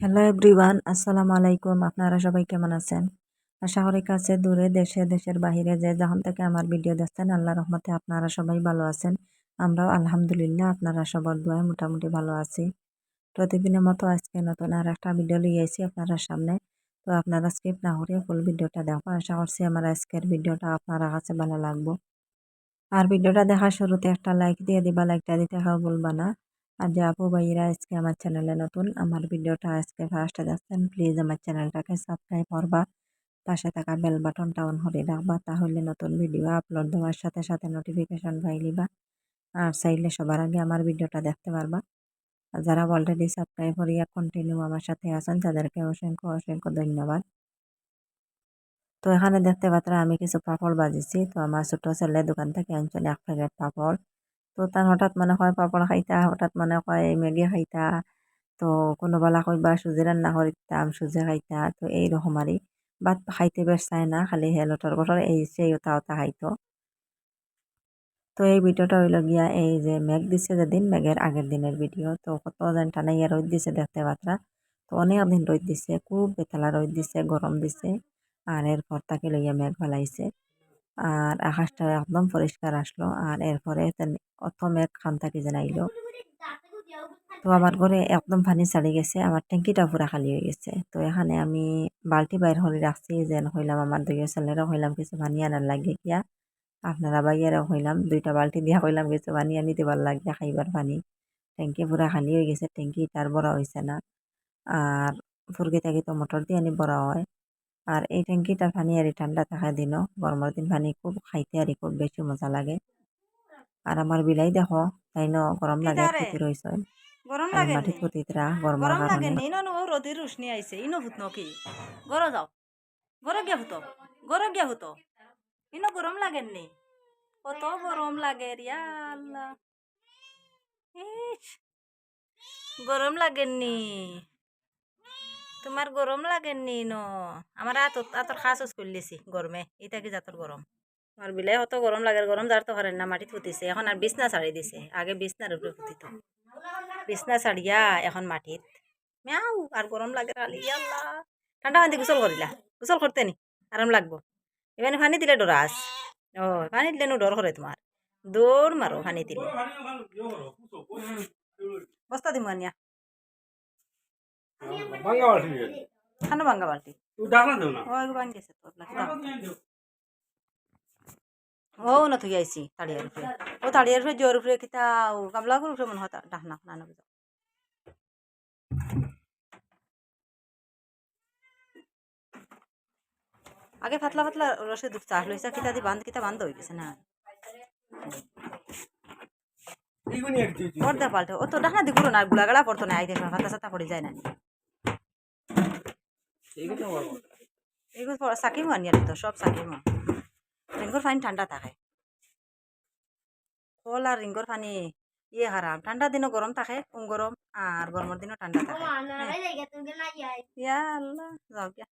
Hello everyone আসসালামু আলাইকুম। আপনারা সবাই কেমন আছেন? আশা করি কাছে দূরে, দেশে, দেশের বাহিরে যে যখন থেকে আমার ভিডিও দেখছেন, আল্লাহ রহমতে আপনারা সবাই ভালো আছেন। আমরাও আলহামদুলিল্লাহ আপনারা সবার দোয়ায় মোটামুটি ভালো আছি। প্রতিদিনের মতো আজকে নতুন আর একটা ভিডিও লিয়ে আইছি আপনারা সামনে। তো আপনারা স্কিপ না করে ফুল ভিডিওটা দেখো আশা করছি আমার আজকের ভিডিওটা আপনারা কাছে ভালো লাগবো। আর ভিডিওটা দেখার শুরুতে একটা লাইক দিয়ে দিবা লাইকটা দিতে খাও বলবা না। আর যে আপু ভাইরা আজকে আমার চ্যানেলে নতুন। আমার ভিডিওটা আজকে ফার্স্টে দেখছেন প্লিজ আমার চ্যানেলটাকে সাবস্ক্রাইব করবা। পাশে থাকা বেল বাটনটা অন করে রাখবা, তাহলে নতুন ভিডিও আপলোড দেওয়ার সাথে সাথে নোটিফিকেশন পাইলিবা আর চাইলে সবার আগে আমার ভিডিওটা দেখতে পারবা। আর যারা অলরেডি সাবস্ক্রাইব করিয়া কন্টিনিউ আমার সাথে আছেন, তাদেরকে অসংখ্য অসংখ্য ধন্যবাদ। তো এখানে দেখতে পাত্রা আমি কিছু পাপড় বাজিছি। তো আমার ছোট ছেলে দোকান থেকে আনছিল এক প্যাকেট পাপড়। তো তার হঠাৎ মনে হয় পাপড় খাইতা হঠাৎ মনে হয় ম্যাগি খাইতা তো কোনো বেলা কইবা সুজি রান্না করিতাম সুজি খাইতা তো এইরকম আরই ভাত খাইতে বেশ চায় না, খালি হেলটর বটর এই সেই ওটা ওটা খাইতো। তো এই ভিডিওটা হইল গিয়া, এই যে মেঘ দিছে যেদিন মেঘের আগের দিনের ভিডিও তো কত যেন টানাইয়া রোদ দিছে দেখতে পাত্রা। তো অনেক দিন রোদ দিছে, খুব বেতালা রোদ দিছে গরম দিছে। আর এরপর তাকে লইয়া মেঘ ফেলাইছে আর আকাশটা একদম পরিষ্কার আসলো। আর এরপরে অত মেঘ খান থাকি যেন আইলো। তো আমার ঘরে একদম পানি ছাড়ি গেছে, আমার ট্যাঙ্কিটা পুরা খালি হয়ে গেছে। তো এখানে আমি বালতি বাইর হলে রাখছি, যেন হইলাম আমার দুই ছেলেরও হইলাম কিছু পানি আনার লাগে গিয়া। আপনারা বাইয়ারও হইলাম, দুইটা বালতি দিয়া হইলাম কিছু পানি আনি দিবার লাগিয়া খাইবার পানি। ট্যাঙ্কি পুরা খালি হয়ে গেছে, ট্যাঙ্কি তার বড় হয়েছে না। আর ফুরগি থাকি তো মোটর দিয়ে আনি বড় হয়। আর এই ট্যাঙ্কিটার পানি আর ঠান্ডা থাকা দিনও গরমের দিন পানি খুব খাইতে আর খুব বেশি মজা লাগে। আর আমার বিলাই দেখো তাই ন গরম লাগে খেতে রয়েছে। গরম লাগে মাটিত পুতিতরা গরমের গরম লাগে ইনো নো রোদির রুশনি আইছে ইনো ভূত নকি গর যাও গর গিয়া ভূত। গর গিয়া ভূত। ইনো গরম লাগেন নি? কত গরম লাগে রিয়া আল্লাহ। গরম লাগেন নি? তোমার গরম লাগেন নি ন? আমার আত আতর খাস করলেছি গরমে এটা কি জাতর গরম? আমার বিলাই হত গরম লাগে গরম যার তো পারেন না মাটি ফুটিছে এখন আর বিছনা ছাড়ি দিছে আগে বিছনার উপরে ফুটিত। বিছনা ছাড়িয়া এখন মাটিত। মিয়াও আর গরম লাগে আল্লাহ। ঠান্ডা পানি গোসল করিলা গোসল করতে নি আরাম লাগবো। এখানে পানি দিলে ডরাস ও পানি দিলে নো ডর করে তোমার। দৌড় মারো পানি দিলে। বস্তা দিমু খানো ভাঙ্গা বালতি তুই ডাকলা দেও না ও এগো গেছে তোর ও না তুই আইছি তাড়িয়ার উপরে। ও তাড়িয়ার উপরে জোর উপরে কিতা ও গামলা করে উপরে মনে হয় না বুঝো। আগে পাতলা পাতলা রসে দুধ চাষ লইছা কিতা দি বান্ধ কিতা বান্ধ হয়ে গেছে না। পর্দা পাল্টে ও তো ডাকনা দি গুলো না গুলাগাড়া পড়তো না আইতে পাতা সাতা পড়ে যায় না। এগুলো সাকিমো আনিয়া তো সব সাকিমো রিঙ্গর পানি ঠান্ডা থাকে। কল আর রিঙ্গর পানি ইয়ে হারাম ঠান্ডা দিনও গরম থাকে কম গরম আর গরমের দিনও ঠান্ডা থাকে। ইয়া আল্লাহ যাও গিয়া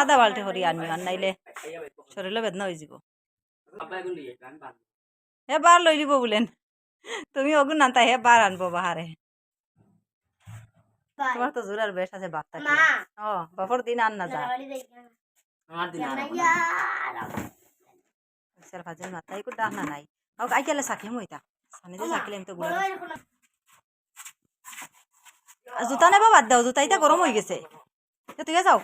আধা বাল্টি হরি আনমি আর নাইলে। শরীরে বেদনা হয়ে যাব। হে বার লই দিব বলেন তুমি অগুন নান্তা হে বার আনব বাহারে তোমার তো জোরার বেশ আছে থাকে ও বাপর দিন আন না যা স্যার ভাজেন মাথায় একটু ডাক নাই হোক আই গেলে সাকিম হইতা সানিতে সাকিলে তো গুলো জুতা নেবা বাদ দাও জুতা ইতা গরম হয়ে গেছে তুই যাও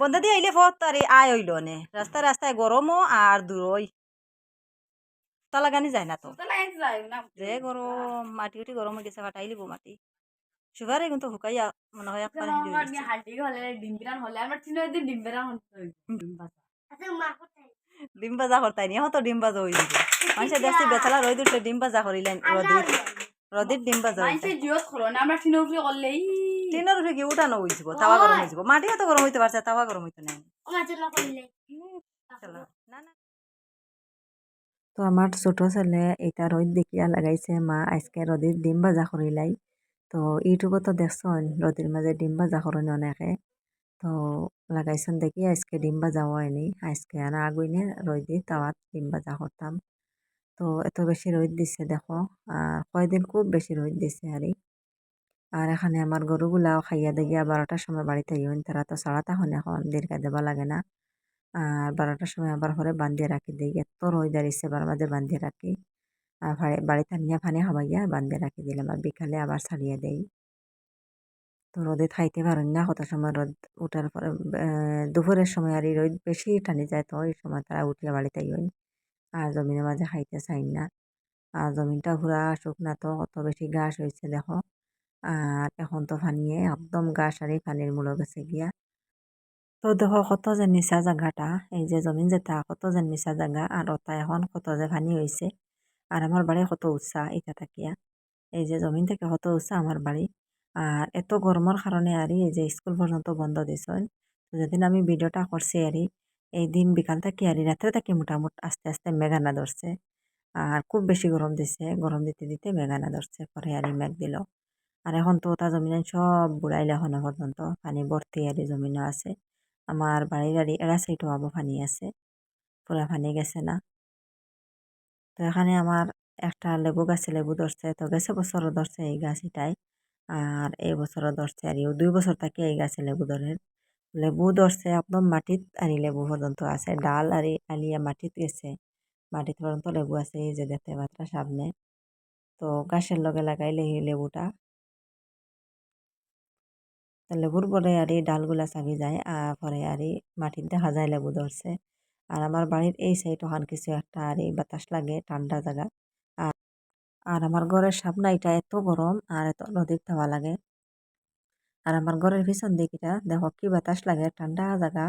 বন্ধ দিয়ে আইলে ফত আরে আয় হইল নে। রাস্তায় রাস্তায় গরমও আর দূরই তালা গানি যায় না তো। যে গরম মাটি উঠি গরম হয়ে গেছে ফাটাই লিব মাটি। সুগারে কিন্তু শুকাইয়া মনে হয় হয়ে গেছে। ডিম ভাজা। করতাই নি হতো ডিম ভাজা হয়ে যাবে মানুষে দেখছি বেচালা রোদ উঠলে ডিম ভাজা করিলেন রোদির রোদির ডিম ভাজা হইতা। টিনের উঠে কি উঠানো যাব তাওয়া গরম হয়ে মাটি এত গরম হইতে পারছে তাওয়া গরম হইতে নাই চলো না না। তো আমার ছোট ছেলে এটা রোদ দেখিয়া লাগাইছে মা আজকে রোদের ডিম ভাজা করিলাই। তো ইউটিউবত তো দেখছন রোদের মাঝে ডিম ভাজা করেন অনেকে। তো লাগাইছেন দেখি আজকে ডিম ভাজা হয়নি আজকে আনা আগুইনে রই দিয়ে তাওয়াত ডিম ভাজা করতাম। তো এত বেশি রোদ দিছে দেখো। আর কয়দিন খুব বেশি রোদ দিছে আর। আর এখানে আমার গরুগুলাও খাইয়া দেখিয়া বারোটার সময় বাড়িতে ইউন তারা তো সারা তখন এখন দীর্ঘা দেওয়া লাগে না। আর বারোটার সময় আবার ঘরে বান্ধিয়ে রাখি, দিই এত রোদ দাঁড়িয়েছে বার মাঝে বান্ধিয়ে রাখি। আর বাড়িতে নিয়ে ফানি খাবাইয়া বান্ধিয়ে রাখি দিলাম, আর বিকালে আবার ছাড়িয়ে দেই। তো রোদে খাইতে পারেন না কত সময় রোদ উঠার পরে দুপুরের সময় আর এই রোদ বেশি টানি যায় তো ওই সময় তারা উঠিয়া বাড়িতে ইউন আর জমিনের মাঝে খাইতে চাই না। আর জমিনটা পুরা শুকনা তো, অত বেশি ঘাস হয়েছে দেখো। আর এখন তো ফানিয়ে একদম ঘাস আর এই পানির মূল্য গেছে গিয়া। তো দেখো কত যে নিচা জায়গাটা এই যে জমিন যেটা কত যে নিচা জায়গা আর ওটা এখন কত যে পানি হয়েছে আর আমার বাড়ি কত উৎসাহ এটা থাকিয়া এই যে জমিন থেকে কত উৎসাহ আমার বাড়ি আর এত গরমের কারণে আর এই যে স্কুল পর্যন্ত বন্ধ দিছেন। তো যেদিন আমি ভিডিওটা করছি আর এই দিন বিকাল থেকে আর রাত্রে থেকে মোটামুটি আস্তে আস্তে মেঘানা ধরছে আর খুব বেশি গরম দিছে গরম দিতে দিতে মেঘানা ধরছে পরে আর মেঘ দিল। আর এখন তো ওটা জমিন সব বুড়াইলে এখনও পর্যন্ত, পানি ভর্তি আর জমিনও আছে। আমার বাড়ির গাড়ি এরা সাইডও আবো পানি আছে, পুরা পানি গেছে না। তো এখানে আমার একটা লেবু গাছে লেবু ধরছে, তো গেছে বছরও ধরছে এই গাছ এটাই আর এই বছরও ধরছে আর দুই বছর থাকে এই গাছে লেবু ধরে। লেবু ধরছে একদম মাটিত আর লেবু পর্যন্ত আছে, ডাল আর আলিয়া মাটিত গেছে। মাটিত পর্যন্ত লেবু আছে এই যে দেখতে পাত্রা সামনে। তো গাছের লগে লাগাইলে এই লেবুটা। লেবুর পরে আর ডালগুলা চাবি যায় আর পরে আর মাটির দেখা যায় লেবু ধরছে। আর আমার বাড়ির এই সাইড ওখান কিছু একটা আর এই বাতাস লাগে, ঠান্ডা জায়গা। আর আর আমার ঘরের সামনে এটা এত গরম আর এত নদীর থাওয়া লাগে। আর আমার ঘরের পিছন দিকটা দেখো কি বাতাস লাগে, ঠান্ডা জায়গা।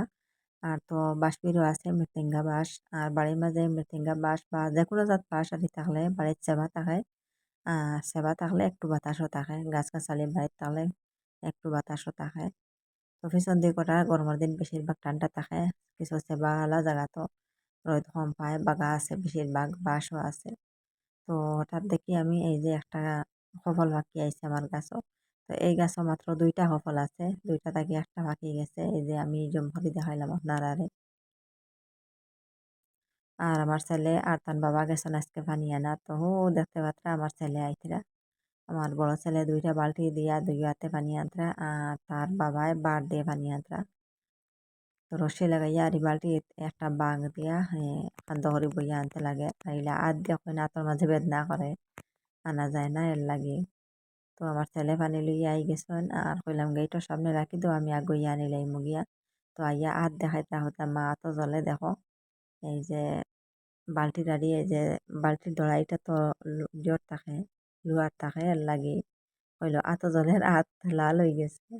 আর তো বাঁশ বিরো আছে মৃত্যঙ্গা বাঁশ। আর বাড়ির মাঝে মৃত্যঙ্গা বাঁশ বা যে কোনো জাত বাঁশ আদি থাকলে বাড়ির সেবা থাকে আর সেবা থাকলে একটু বাতাসও থাকে গাছ গাছালি বাড়ির থাকলে একটু বাতাসও থাকে তো পিছন দিকে কটা গরমের দিন বেশিরভাগ ঠান্ডা থাকে কিছু সেবাওয়ালা জায়গা তো, রোদ কম পায় বাগা আছে বেশিরভাগ, বাঁশও আছে। তো হঠাৎ দেখি আমি এই যে একটা সফল পাখি আইছে আমার গাছও। তো এই গাছও মাত্র দুইটা সফল আছে, দুইটা থাকি একটা পাখি গেছে, এই যে আমি জমফলি দেখাইলাম আপনার আরে। আর আমার ছেলে আর তার বাবা গেছেন আজকে পানি আনা তো দেখতে পাত্রা আমার ছেলে আইতরা। আমার বড় ছেলে দুইটা বালতি দিয়া দুই হাতে পানি আনতরা, আর তার বাবায় বার দিয়ে পানি আনতরা। তো রশি লাগাইয়া আর বালতি একটা বাঘ দিয়া করে বইয়া আনতে লাগে। তাইলে আর দিয়ে কই না, তোর মাঝে বেদনা করে। আনা যায় না এর লাগে। তো আমার ছেলে পানি লইয়া আই গেছেন আর কইলাম গেইটার সামনে রাখি দো, আমি আগুইয়া আনিলাই মুগিয়া তো আইয়া আর দেখাইতে হতাম মা তো জলে দেখো। এই যে বালতি দাঁড়িয়ে যে বালতির দড়াইটা তো জোর থাকে। লোহার থাকে এর লাগে হইল আতো জলের আত লাল হয়ে গেছে।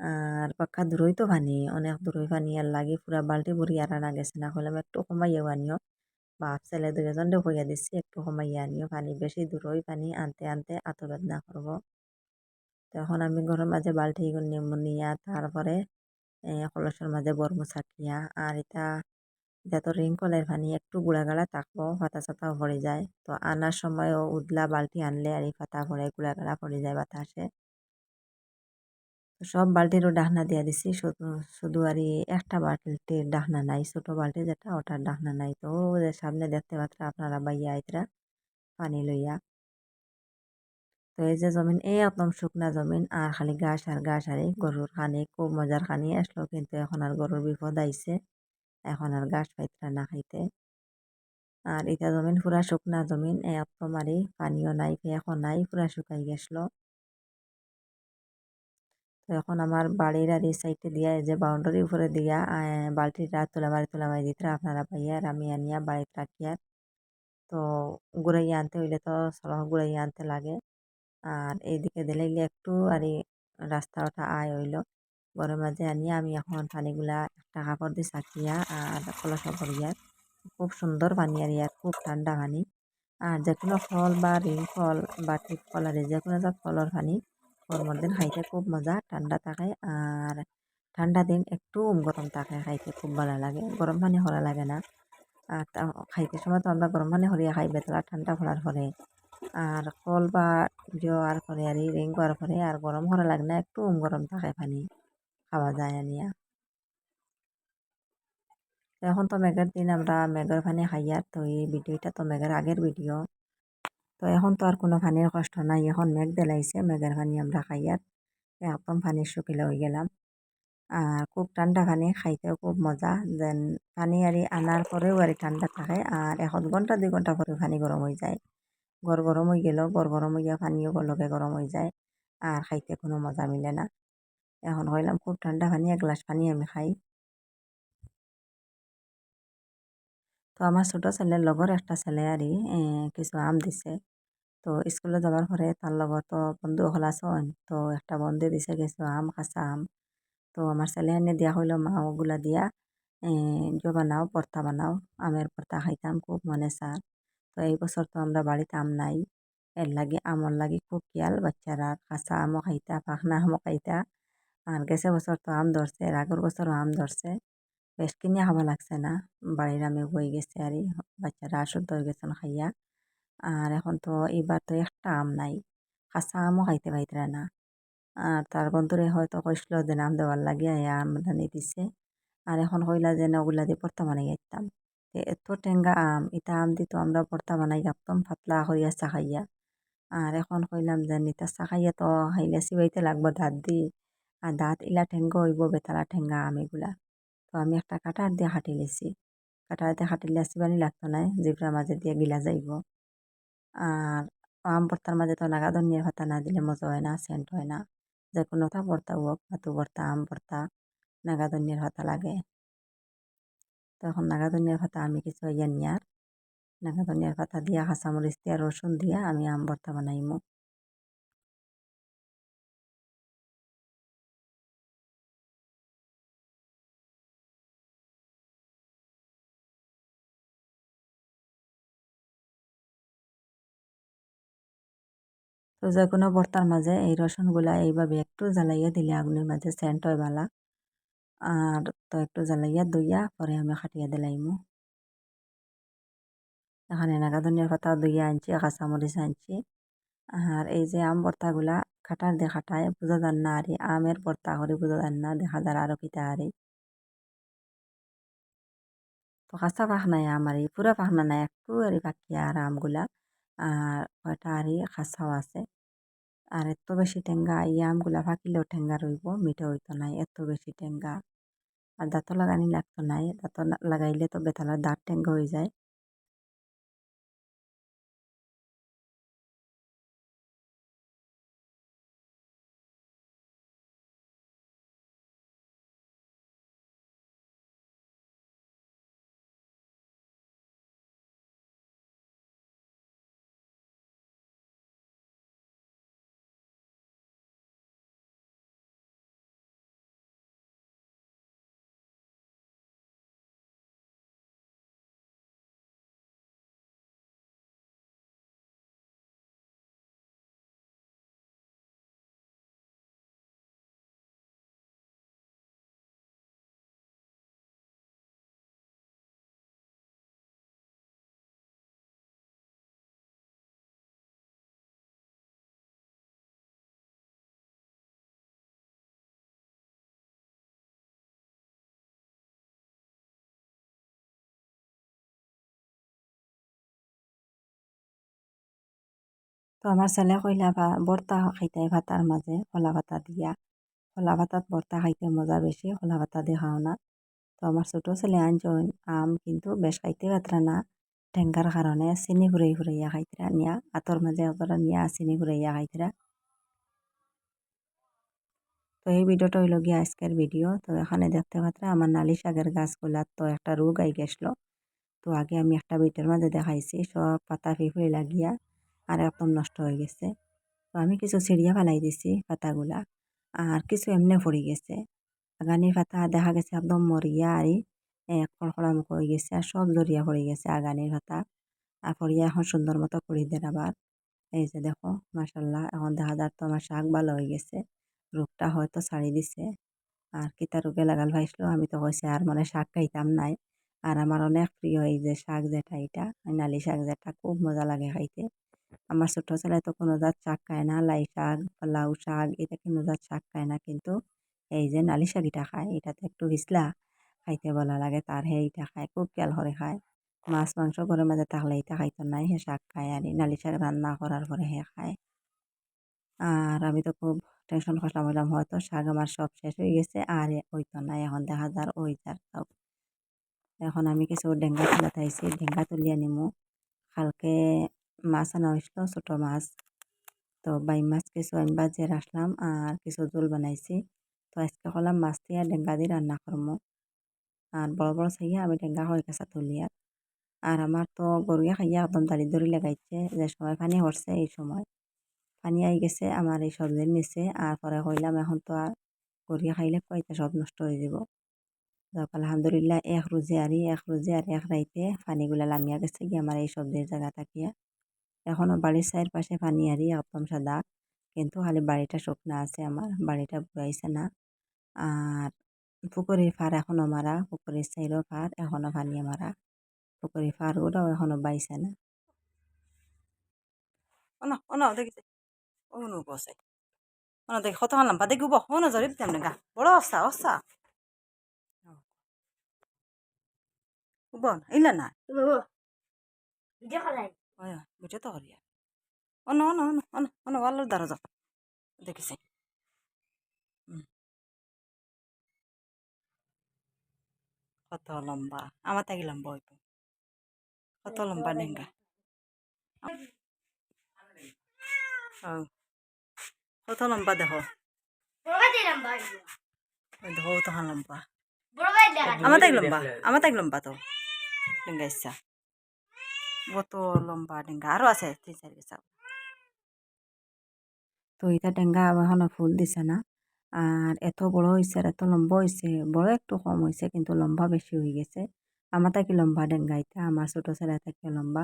আর পাক্কা দূরই তো পানি অনেক দূরই পানি আর লাগে পুরা বালতি ভরি আর আনা গেছে না হইলাম একটু কমাইয়াও আনিও। বাপ ছেলে দুজন হইয়া দিচ্ছি একটু কমাইয়া আনিও। পানি বেশি দূরই পানি আনতে আনতে আত বেদনা করব। তখন আমি ঘরের মাঝে বালতি নিয়া তারপরে কলসের মাঝে বর্ম ছাকিয়া। আর এটা যত রিঙ্কলের পানি একটু গুড়াগাড়া থাকব পাতা চাতাও পড়ে যায়। তো আনার সময়ও উদলা বালতি আনলে আর এই পাতা পড়ে গুড়াগাড়া পড়ে যায় বাতাসে। সব বালতিরও ডাহনা দিয়া দিছি। শুধু শুধু আর একটা বালতির ডাহনা নাই, ছোট বালতি যেটা ওটার ডাহনা নাই। তো সামনে দেখতে পাত্রা আপনারা বাইয়া আইতরা পানি লইয়া। তো এই যে জমিন, এই একদম শুকনা জমিন, আর খালি ঘাস আর ঘাস আর গরুর খানি, খুব মজার খানি। আসলো কিন্তু এখন আর গরুর বিপদ আইছে। এখন আর গাছ পাইতরা না খাইতে। আর এটা জমিন পুরা শুকনা জমিন একদম আর পানিও নাই এখন নাই, পুরা শুকাই গেছলো তো এখন আমার বাড়ির আর এই সাইডে দিয়া যে বাউন্ডারি উপরে দিয়া বালতিটা তোলাবাড়ি মারি দিতে আপনারা পাই আর আমি আনিয়া বাড়িতে রাখিয়ার তো গুড়াইয়া আনতে হইলে তো সলহ গুড়াইয়া আনতে লাগে। আর এইদিকে দিলাইলে একটু আর রাস্তা ওঠা আয় হইল। ঘরের মাঝে আনিয়া আমি এখন পানিগুলা একটা কাপড় দিয়ে চাকিয়া আর কলসা করিয়া খুব সুন্দর পানি আর ইয়ার খুব ঠান্ডা পানি। আর যে কোনো ফল বা রিং ফল বা ঠিক ফল আর যে কোনো ফলের পানি গরমের দিন খাইতে খুব মজা, ঠান্ডা থাকে আর ঠান্ডা দিন একটু গরম থাকে, খাইতে খুব ভালো লাগে। গরম পানি হরা লাগে না। আর খাইতে সময় তো আমরা গরম পানি হরিয়া খাই, বেতলা ঠান্ডা ফলার পরে। আর কল বা জোয়ার পরে আর রিং করার পরে আর গরম হরা লাগে না, একটু গরম থাকে পানি। খাওয়া যায় আনিয়া এখন তো মেঘের দিন, আমরা মেঘের পানি খাইয়ার তো এই ভিডিওটা তো মেঘের আগের ভিডিও তো এখন তো আর কোনো পানির কষ্ট নাই, এখন মেঘ দেলাইছে, মেঘের পানি আমরা খাইয়ার একদম পানি শুকিলে হয়ে গেলাম। আর খুব ঠান্ডা পানি খাইতেও খুব মজা, দেন পানি আরি আনার পরেও আরি ঠান্ডা থাকে, আর এখন ঘণ্টা, দুই ঘণ্টা পরে পানি গরম হয়ে যায়। গড় গরম হয়ে গেল গড় গরম হইয়া পানিও লগে গরম হয়ে যায়, আর খাইতে কোনো মজা মিলে না। এখন হইলাম খুব ঠান্ডা পানি, এক গ্লাস পানি আমি খাই। তো আমার ছোটো ছেলের লগর একটা ছেলে আরই কিছু আম দিছে। তো স্কুলে যাবার পরে তার লগত তো বন্ধু হল আসন তো একটা বন্ধু দিছে কিছু আম, কাঁচা আম। তো আমার ছেলে এনে দিয়া হইল মা ওগুলা দিয়া জো বানাও ভর্তা বানাও, আমের ভর্তা খাইতাম খুব মনে চার তো এই বছর তো আমরা বাড়িতে আম নাই। এর লাগি, আমর লাগি খুব খেয়াল, বাচ্চারা কাঁচা আমও খাইতা, পাখনা আমও খাইতা। আর গেছে বছর তো আম ধরছে এর আগের বছরও আম ধরছে। বেশ কিনে খাওয়া লাগছে না, বাড়ির আমে বই গেছে আর বাচ্চারা আসুদ্ধ হয়ে গেছেন খাইয়া। আর এখন তো এবার তো একটা আম নাই কাঁচা আমও খাইতে পাইতরা না। আর তার বন্ধুরে হয়তো কইসল যে আম দেওয়ার লাগিয়া এ আম রানি দিছে। আর এখন কইলা যে না ওগুলা দিয়ে ভর্তা বানাই যাইতাম এত টেঙ্গা আম এটা আম দিত আমরা ভর্তা বানাই একদম পাতলা করিয়া চা খাইয়া। আর এখন কইলাম যে নিতা চা খাইয়া তো খাইলে চিবাইতে লাগবো দাঁত দি। আর দাঁত ইলা ঠেঙ্গা হইব, বেতালা ঠেঙ্গা, আম এগুলা। তো আমি একটা কাটার দিয়ে হাঁটি লেছি কাটার দিয়ে হাঁটিলে চিবানি লাগতো না জিব্রার মাঝে দিয়ে গিলা যাইব। আর আম ভর্তার মাঝে তো নাগা ধনিয়ার পাতা না দিলে মজা হয় না, সেন্ট হয় না। যে কোনো কোনোটা ভর্তা হোক পাতু ভর্তা, আম ভর্তা নাগা ধনিয়ার পাতা লাগে। তখন নাগা ধনিয়ার পাতা আমি কিছু ইয়ে নিয়ার। নাগা ধনিয়ার পাতা দিয়া, কাঁচামরিচ দিয়া, রসুন দিয়া আমি আম ভর্তা বানাইমু। তো যে কোনো ভর্তার মাঝে এই রসুনগুলা এইভাবে একটু জ্বালাইয়া দিলে আগুনের মাঝে সেন্ট হয় বালা। আর তো একটু জ্বালাইয়া দইয়া পরে আমি খাটিয়া দিলাইমু এখানে নাগা ধনিয়ার পাতা দইয়া আনছি কাঁচামরিচ আনছি। আর এই যে আম ভর্তাগুলা খাটার দিয়ে খাটায় বোঝা যান না আরে আমের ভর্তা করে বোঝা যান না দেখা যার আরও কিতা আরে তো কাঁচা পাখনায় আম আর পুরা পাখনা নাই, একটু আর বাকি আর আমগুলা। আর কয়টা আরই খাসাও আছে। আর এত বেশি টেঙ্গা, এই আমগুলা ফাঁকিলেও ঠেঙ্গা রইব মিঠা হইতো নাই এত বেশি টেঙ্গা। আর দাঁতও লাগানি লাগতো নাই দাঁত লাগাইলে তো বেতালার দাঁত টেঙ্গা হয়ে যায়। তো আমার ছেলে কইলা বা ভর্তা খাইতে ভাতার মাঝে কলা পাতা দিয়া। কলা পাতাত ভর্তা খাইতে মজা বেশি কলা পাতা দিয়ে খাও না। তো আমার ছোটো ছেলে আনজন আম কিন্তু বেশ খাইতে পাত্রা না। ঠেঙ্গার কারণে চিনি ফুরাই ফুরাইয়া খাইতরা নিয়া আতর মাঝে অতটা নিয়া, চিনি ফুরাইয়া খাইতরা তো এই ভিডিওটা হইল গিয়ে আজকের ভিডিও তো এখানে দেখতে পাত্রা আমার নালি শাকের গাছগুলার তো একটা রোগ আই গেছিল। তো আগে আমি একটা বিটের মাঝে দেখাইছি সব পাতা ফিফুড়ি লাগিয়া। আর একদম নষ্ট হয়ে গেছে। তো আমি কিছু ছিঁড়িয়া ফেলাই দিছি পাতাগুলা, আর কিছু এমনি পড়ে গেছে। আগানির পাতা দেখা গেছে একদম মরিয়া আর খড়খড়া মুখ হয়ে গেছে আর সব জড়িয়া পড়ে গেছে আগানির পাতা। আর পড়িয়া এখন সুন্দর মতো করে দেন আবার। এই যে দেখো মাসাল্লাহ এখন দেখা যার তো আমার শাক ভালো হয়ে গেছে। রোগটা হয়তো ছাড়ি দিছে। আর কিতা রোগে লাগাল ভাইছিল আমি তো কইছি আর মানে শাক খাইতাম নাই। আর আমার অনেক প্রিয় এই যে শাক যেটা, এটা নালি শাক যেটা, খুব মজা লাগে খাইতে। আমার ছোট ছেলে তো কোনো জাত শাক খায় না, লাই শাক লাউ শাক, এটা কোনো জাত শাক খায় না কিন্তু এই যে নালি শাকিটা খায়, এটাতে একটু ভিসলা খাইতে বলা লাগে, তার হে এইটা খায়, খুব খেয়াল করে খায়। মাছ, মাংস ঘরের মাঝে থাকলে এটা খাইতো নাই, হে শাক খায়, আর নালি শাক রান্না করার পরে হে খায়। আর আমি তো খুব টেনশন করলাম হইলাম হয়তো শাক আমার সব শেষ হয়ে গেছে, আর হইতো না এখন দেখা যার ওই যার এখন আমি কিছু ডেঙ্গা তুলাতে আইছি, ডেঙ্গা তুলিয়া নিমু। কালকে মাছ আনা হয়েছিল, ছোটো মাছ। তো বাই মাছ কিছু আমি বাজিয়ে রাখলাম আর কিছু জোল বানাইছি। তো আজকে করলাম মাছ দিয়ে ডেঙ্গা দিয়ে রান্না করব আর বড় বড় সাইয়া আমি ডেঙ্গা হয়ে গেছে তুলিয়া। আর আমার তো গরুয়া খাইয়া একদম দাড়ি দড়ি লাগাইছে, যে সময় পানি হরছে এই সময়। পানি আই গেছে আমার এই সবজির নিচে আর পরে কইলাম এখন তো আর গড়িয়া খাইলে কয়টা সব নষ্ট হয়ে যাব। যাক, আলহামদুলিল্লাহ এক রোজে আরি, এক রোজে আর এক রাইতে পানিগুলা লামিয়া গেছে কি আমার এই সবজির জায়গা থাকিয়া। এখনও বাড়ির চার পাশে পানি আরি একদম সাদা। কিন্তু খালি বাড়িটা শুকনা আছে আমার বাড়িটা বুড়াইছে না। আর পুকুরের ফার এখনও মারা পুকুরের সাইডও ফার এখনও পানি মারা। পুকুরের ফারগুলোও এখনও বাইছে না। অন অন দেখিছে অনু বসে। অন দেখি কত দেখব অন জরিপ দিতাম গা বড় অস্তা অস্তা ইলা না ওই বুঝে তো করিয়া অন অন অন অন অন ওয়ালোর দ্বারা যাও দেখিছে। কত লম্বা। আমার তাকি লম্বা হইব কত লম্বা ডেঙ্গা কত লম্বা দেখো ওই দেখো তখন লম্বা। আমার তাই লম্বা। আমার তাই লম্বা তো। ডেঙ্গা ইচ্ছা। কত লম্বা ডেঙ্গা আরও আছে, তিন চার গেছা তো এটা ডেঙ্গা এখনও ফুল দিছে না। আর এত বড় হয়েছে আর এত লম্বা হয়েছে বড় একটু কম হয়েছে কিন্তু লম্বা বেশি হয়ে গেছে। আমার তাকে লম্বা ডেঙ্গা এটা, আমার ছোট ছেলে থেকে লম্বা।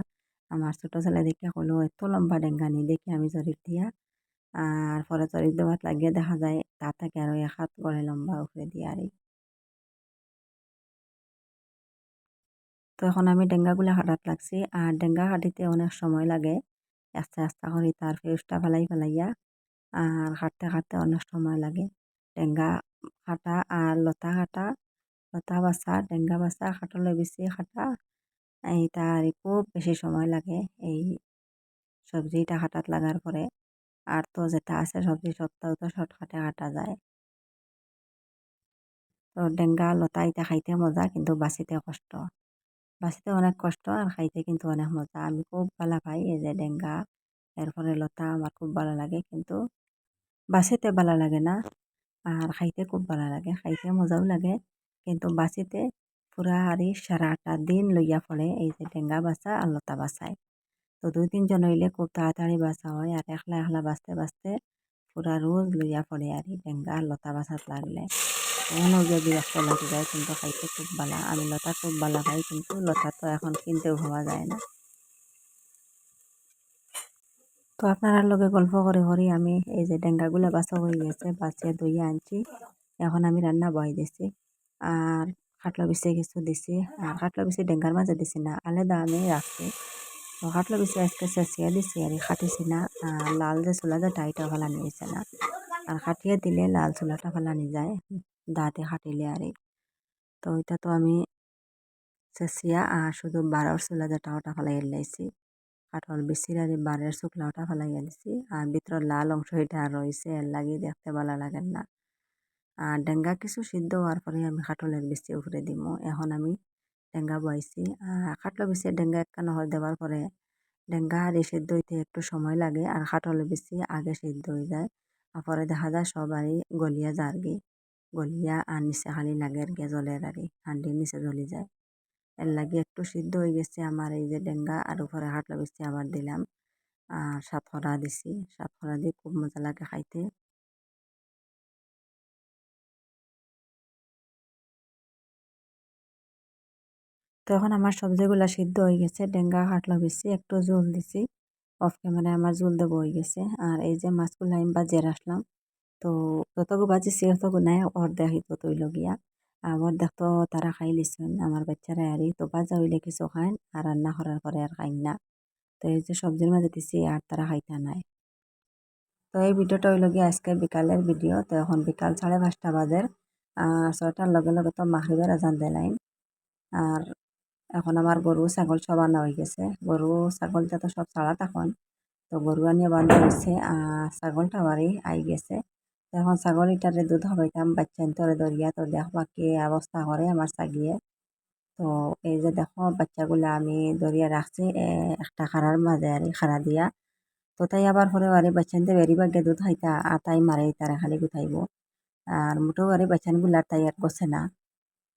আমার ছোট ছেলে দেখে হলো এত লম্বা ডেঙ্গা নি, দেখে আমি জরিপ দিয়া। আর পরে জরিপ দেওয়াত লাগিয়ে দেখা যায় তার থেকে আরও এক হাত গড়ে লম্বা উপরে দিয়ে আর। তো এখন আমি ডেঙ্গাগুলো হাঁটাত লাগছি। আর ডেঙ্গা হাঁটিতে অনেক সময় লাগে। আস্তে আস্তে করে তার ফিউজটা ফেলাই ফেলাইয়া আর হাঁটতে হাঁটতে অনেক সময় লাগে। ডেঙ্গা হাঁটা আর লতা হাঁটা, লতা বাসা ডেঙ্গা বাসা হাঁটলে বেশি হাঁটা, এই তার খুব বেশি সময় লাগে এই সবজিটা হাঁটাত লাগার পরে। আর তো যেটা আছে সবজি সবটাও তো শর্টকাটে হাঁটা যায়। তো ডেঙ্গা লতা এটা খাইতে মজা, কিন্তু বাঁচিতে কষ্ট। বাঁচিতে অনেক কষ্ট আর খাইতে কিন্তু অনেক মজা। আমি খুব ভালো পাই এই যে ডেঙ্গা এরপরে লতা আমার খুব ভালো লাগে কিন্তু বাঁচিতে ভালো লাগে না আর খাইতে খুব ভালো লাগে। খাইতে মজাও লাগে কিন্তু বাঁচিতে পুরা আরি সারাটা দিন লইয়া পড়ে এই যে ডেঙ্গা বাসা আর লতা বাসায় তো দুই তিনজন হইলে খুব তাড়াতাড়ি বাসা হয় আর একলা একলা বাঁচতে বাঁচতে পুরা রোজ লইয়া পড়ে আর ডেঙ্গা আর লতা বাসাত লাগলে। এমনও যে বিরক্ত লাগে যায়, কিন্তু খাইতে খুব ভালো আমি লতা খুব ভালো খাই, কিন্তু লতা তো এখন কিনতেও পাওয়া যায় না। তো আপনারা লগে গল্প করে করে, আমি এই যে ডেঙ্গাগুলা বাছা হয়ে গেছে বাছিয়ে ধুইয়ে আনছি। এখন আমি রান্না বহাই দিছি, আর খাটলা বিছে কিছু দিছি, আর খাটলা বিছে ডেঙ্গার মাঝে দিছি না, আলাদা আমি রাখছি। তো খাটলা বিছে আজকে চেঁচিয়ে দিছি, আর খাটিছি না লাল যে চুলা যে টাইটা ফেলানি হয়েছে না। আর খাটিয়ে দিলে লাল চুলাটা ফেলানি যায়। দাঁতে খাটিলে আর তো এটা তো আমি চেঁচিয়া শুধু বারোর চুলা যেটা ওটা ফেলাই লাইছি। কাঠল বেশির আর বারের শুকলা ওটা ফেলাইয়া দিছি আর ভিতরের লাল অংশ এটা রয়েছে, এর লাগি দেখতে ভালো লাগে না। আর ডেঙ্গা কিছু সিদ্ধ হওয়ার পরে আমি কাঠলের বেশি উপরে দিব এখন আমি ডেঙ্গা বইছি। আর কাটলো বেশি ডেঙ্গা একখান হয়ে দেওয়ার পরে ডেঙ্গা আর সিদ্ধ হইতে একটু সময় লাগে। আর কাঠলে বেশি আগে সিদ্ধ হয়ে যায়। আর পরে দেখা যায় সবারই গলিয়া যারগি গলিয়া আর নিচে খালি লাগে গে জলের আর হান্ডির নিচে জ্বলি যায়। এর লাগে একটু সিদ্ধ হয়ে গেছে আমার এই যে ডেঙ্গা আর উপরে হাটলো বেশি আবার দিলাম। আর সাতখরা দিছি। সাতখরা দিয়ে খুব মজা লাগে খাইতে। তখন আমার সবজিগুলা সিদ্ধ হয়ে গেছে। ডেঙ্গা হাটলো বেশি একটু জল দিছি। অফ ক্যামেরায় আমার জল দেবো হয়ে গেছে। আর এই যে মাছগুলো আমি বাজিয়ে রাখলাম। তো যতগু বাজিছি অতগু নাই অর্ধেক হিতো তৈল গিয়া আর অর্ধেক তো তারা খাই লিছেন আমার বাচ্চারা আরই তো বাজা হইলে কিছু খাইন আর রান্না করার পরে আর খাইন না। তো এই যে সবজির মাঝে দিছি, আর তারা খাইতা নাই। তো এই ভিডিওটা হইল গিয়ে আজকে বিকালের ভিডিও। তো এখন বিকাল সাড়ে পাঁচটা বাজের আর ছয়টার লগে লগে তো মাহরিবের আজান দেলাইন আর এখন আমার গরু, ছাগল সব আনা হয়ে গেছে। গরু, ছাগলটা তো সব ছাড়া তখন তো গরু আনিয়ে বান্ধা হয়েছে আর ছাগলটা বাড়ি আই গেছে। এখন ছাগল ইটারে দুধ হবাইতাম বাচ্চা তোরে দরিয়া তো দেখবা কি অবস্থা করে আমার ছাগিয়ে। তো এই যে দেখো, বাচ্চাগুলো আমি দরিয়া রাখছি একটা খাড়ার মাঝে আর খাড়া দিয়া। তো তাই আবার পরে আরে বাচ্চানতে বেরি বাগে দুধ খাইতা আর তাই মারে তারা খালি গুথাইব। আর মোটেও আরে বাচ্চানগুলা তাই আর বসে না।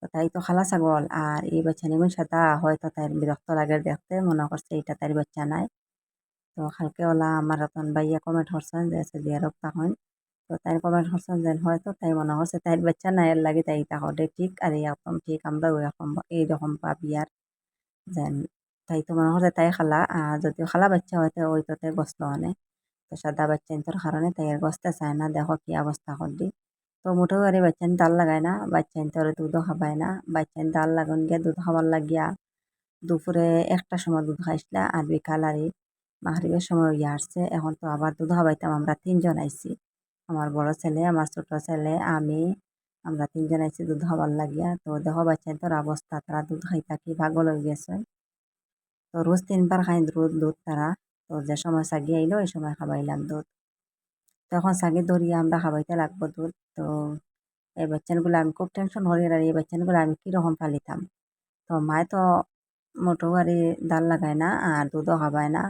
তো তাই তো খালা ছাগল, আর এই বাচ্চানিগুন সাদা, হয়তো তাই বিরক্ত লাগে দেখতে, মনে করছে এটা তার বাচ্চা নাই। তো খালকে ওলা আমার রতন ভাইয়া কমেন্ট করছেন যে সৌদি আরব তখন তো তাই কমেন্ট করছেন যে হয়তো তাই মনে করছে তাই বাচ্চা নাই এর লাগে তাই তা তাহলে ঠিক, আর এরকম ঠিক, আমরা ওইরকম এইরকম পাবি আর, যেন তাই তো মনে করছে, তাই খালা আর যদিও খালা বাচ্চা হয়তো ওই তোতে গসল অনে তো সাদা বাচ্চা ইন্তর কারণে তাই আর গসতে চায় না, দেখো কি অবস্থা করলি। তো মোটেও আরে বাচ্চান দাল লাগায় না, বাচ্চা ইন্তরে দুধও খাবায় না বাচ্চান দাল লাগান গিয়া দুধ খাবার লাগিয়া দুপুরে একটা সময় দুধ খাইছিলা আর বিকাল আর মাহরিবের সময় ইয়ে আসছে, এখন তো আবার দুধ খাবাইতাম, আমরা তিনজন আইছি। আমার বড় ছেলে, আমার ছোট ছেলে, আমি, আমরা তিনজন আইছি দুধ খাবার লাগিয়া। তো দেখো বাচ্চা তোর অবস্থা, তারা দুধ খাইতা থাকি, পাগল হয়ে গেছে। তো রোজ তিনবার খাই দুধ দুধ তারা। তো যে সময় সাগি আইলো এই সময় খাবাইলাম দুধ। তখন সাগি ধরিয়ে আমরা খাবাইতে লাগবো দুধ। তো এই বাচ্চানগুলো আমি খুব টেনশন করি আর এই বাচ্চানগুলো আমি কীরকম পালিতাম? তো মায় তো মোটো গাড়ি দাল লাগায় না, আর দুধও খাবায় না।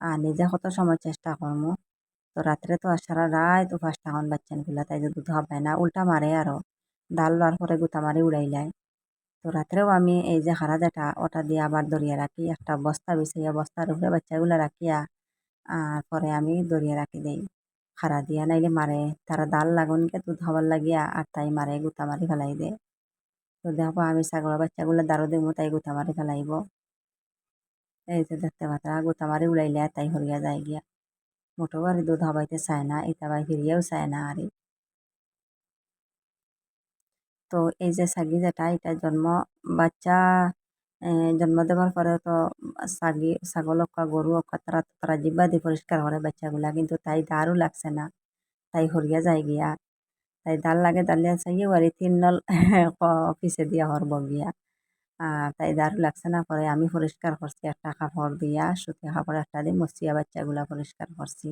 আর নিজে কত সময় চেষ্টা করমু? তো রাত্রে তো আর সারা রাত উপাস তখন বাচ্চানগুলা, তাই যে দুধ খাবায় না, উল্টা মারে আরও ডাল বার পরে গুতা মারি উড়াই লাই। তো রাত্রেও আমি এই যে হারা যেটা, ওটা দিয়ে আবার দরিয়া রাখি, একটা বস্তা বিছাইয়া, বস্তার উপরে বাচ্চাগুলো রাখিয়া, আর পরে আমি দরিয়া রাখি দেই। খারা দিয়া নাইলে মারে, তারা ডাল লাগুনকে দুধ হবার লাগিয়া, আর তাই মারে, গুতা মারি ফেলাই দে তো দেখো আমি ছাগলের বাচ্চাগুলো দারো দিমু, তাই গুতা মারি ফেলাইব। এই যে দেখতে পাতা গুতা মারি উড়াইলে, তাই হরিয়া যায় গিয়া। মোটো আর দুধ হবাইতে চায় না, ইতা বাই ফিরিয়েও চায় না আর। তো এই যে সাগি যেটা এটা জন্ম বাচ্চা জন্ম দেওয়ার পরে তো ছাগি ছাগল বা গরু বা তারা তারা জিব্বা দিয়ে পরিষ্কার করে বাচ্চাগুলা, কিন্তু তাই দারও লাগছে না, তাই হরিয়া যায় গিয়া, তাই দাল লাগে দালিয়া চাইয়ে বাড়ি তিন নল পিছে দিয়া হরব গিয়া। আর তাই দারু লাগছে না? পরে আমি পরিষ্কার করছি একটা কাপড় দিয়া সুতি কাপড় একটা দিয়ে মসিয়া বাচ্চাগুলা পরিষ্কার করছি।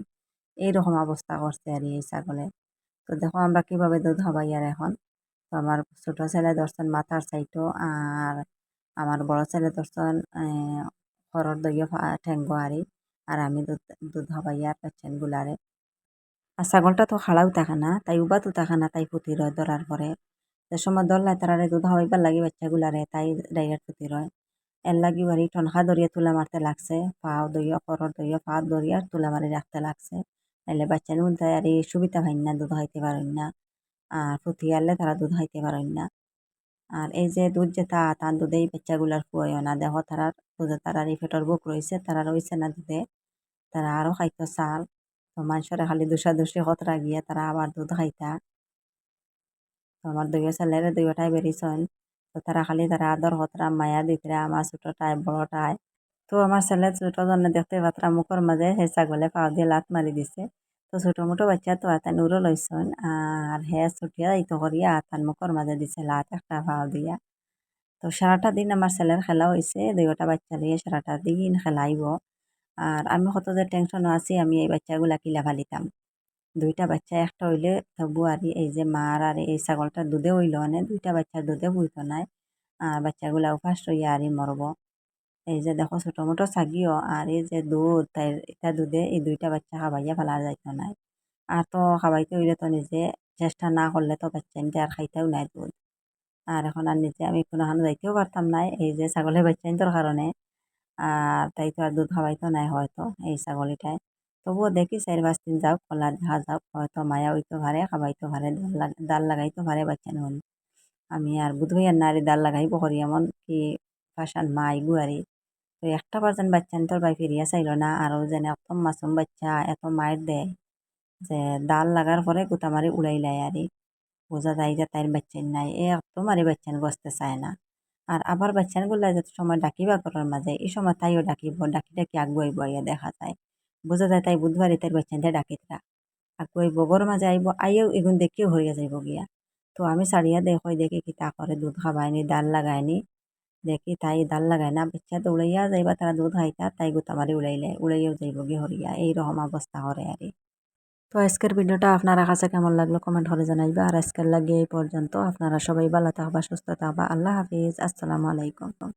এইরকম অবস্থা করছে আর এই ছাগলে। তো দেখো আমরা কীভাবে দুধ হবাই আর এখন। তো আমার ছোট ছেলে ধরছেন মাথার সাইটো আর আমার বড় ছেলে ধরছেন খরর দইয়ে ঠেঙ্গ আরি আর আমি দুধ দুধ হবাই আর পাচ্ছেন গুলারে। আর ছাগলটা তো খাড়াও থাকে না, তাই উবাতো থাকে না, তাই ফুটি রয় ধরার পরে। যে সময় দরলাই তারারে দুধ হওয়াইবার লাগি বাচ্চাগুলারে তাই ডাইরেক্ট ফুটি রয়। এর লাগি বাড়ি টনখা দরিয়া তুলা মারতে লাগছে, পাও দইয়া করর দইয়া পা দরিয়া তুলা মারি রাখতে লাগছে। নাইলে বাচ্চা নুন তাই আর এই সুবিধা পাইন না, দুধ খাইতে পারেন না। আর ফুটি আনলে তারা দুধ খাইতে পারেন না। আর এই যে দুধ যে তা, তার দুধেই বাচ্চাগুলার খুয়াইও না। দেহ তারার, দুধে তারার এই ফেটর বুক রয়েছে তারা রয়েছে না দুধে। তারা আরও খাইতো চাল। তো মানুষের খালি দুষা দুষি হতরা গিয়া তারা আবার দুধ খাইতা। আমার দুইও ছেলেরে দুইটাই বেরিয়েছেন তো তারা খালি তারা আদর হতরা মায়া দিতরা আমার ছোটটাই বড়টাই তো আমার ছেলে ছোট জন্য দেখতে পাত্রা মুখর মাঝে সেই ছাগলে পাও দিয়ে লাত মারি দিছে। তো ছোট মোটো বাচ্চা তো আতা নুরো লইছন আর হে ছুটিয়া ইতো করিয়া আতার মুখর মাঝে দিছে লাত একটা পাও দিয়া। তো সারাটা দিন আমার ছেলের খেলা হয়েছে দুইটা বাচ্চা দিয়ে সারাটা দিন খেলাইব। আর আমি কত যে টেনশনও আছি, আমি এই বাচ্চাগুলা কিলা ফালিতাম দুইটা বাচ্চা একটা হইলে তবু আর এই যে মার আর এই ছাগলটার দুধে হইল মানে দুইটা বাচ্চার দুধে হইতো নাই। আর বাচ্চাগুলা উপাস রইয়া আরই মরব। এই যে দেখো ছোটো মোটো ছাগিও আর এই যে দুধ, তাই এটা দুধে এই দুইটা বাচ্চা খাবাইয়া ফেলা যাইতো নাই। আর তো খাবাইতে হইলে তো নিজে চেষ্টা না করলে তো বাচ্চা নিতে আর খাইতেও নাই দুধ। আর এখন আর নিজে আমি কোনোখানে যাইতেও পারতাম নাই, এই যে ছাগলের বাচ্চা নিতোর কারণে। আর তাই তো আর দুধ খাওয়াইতো নাই হয়তো এই ছাগলিটায়। তবুও দেখি চার পাঁচ দিন যাও কলা দেখা যাও হয়তো মায়া হইতে পারে খাবাইতে পারে ডাল লাগাইতে পারে বাচ্চা নহল। আমি আর বুধবই আর নারী ডাল লাগাইব করি এমন কি ফাঁসান মা আইগু আরি তো একটা পার্সেন্ট বাচ্চা তোর বাই ফিরিয়া চাইল না আরও যেন এত মাসুম বাচ্চা এত মায়ের দেয় যে ডাল লাগার পরে গুতা মারি উড়াই লাই আরি বোঝা যায় যে তাইর বাচ্চান নাই, এ এত মারি বাচ্চান বসতে চায় না। আর আবার বাচ্চানগুলা যত সময় ডাকিবা করার মাঝে এই সময় তাইও ডাকিব ডাকি ডাকি আগুয়াইব ইয়া দেখা যায়। বোঝা যায় তাই বুধবারই তাই বাচ্চানটা ডাকিতরা আগুয়াইব গরম মাঝে আইব আইও এগুন দেখিও হরিয়া যাইব গিয়া তো আমি সারিয়া দেখই দেখি কিতা করে দুধ খাবায়নি ডাল লাগায়নি দেখি তাই ডাল লাগায় না বাচ্চা দৌড়াইয়া যাইবা তারা দুধ খাইতা তাই গোতামারি উড়াইলে উড়াইয়াও যাইব গিয়ে। হরিয়া এইরকম অবস্থা করে আর তো আজকের ভিডিওটা আপনারা কাছে কেমন লাগল কমেন্ট করে জানাইবা। আর আজকের লাগে এই পর্যন্ত আপনারা সবাই ভালো থাকবা, সুস্থ থাকবা। আল্লাহ হাফিজ। আসসালামু আলাইকুম।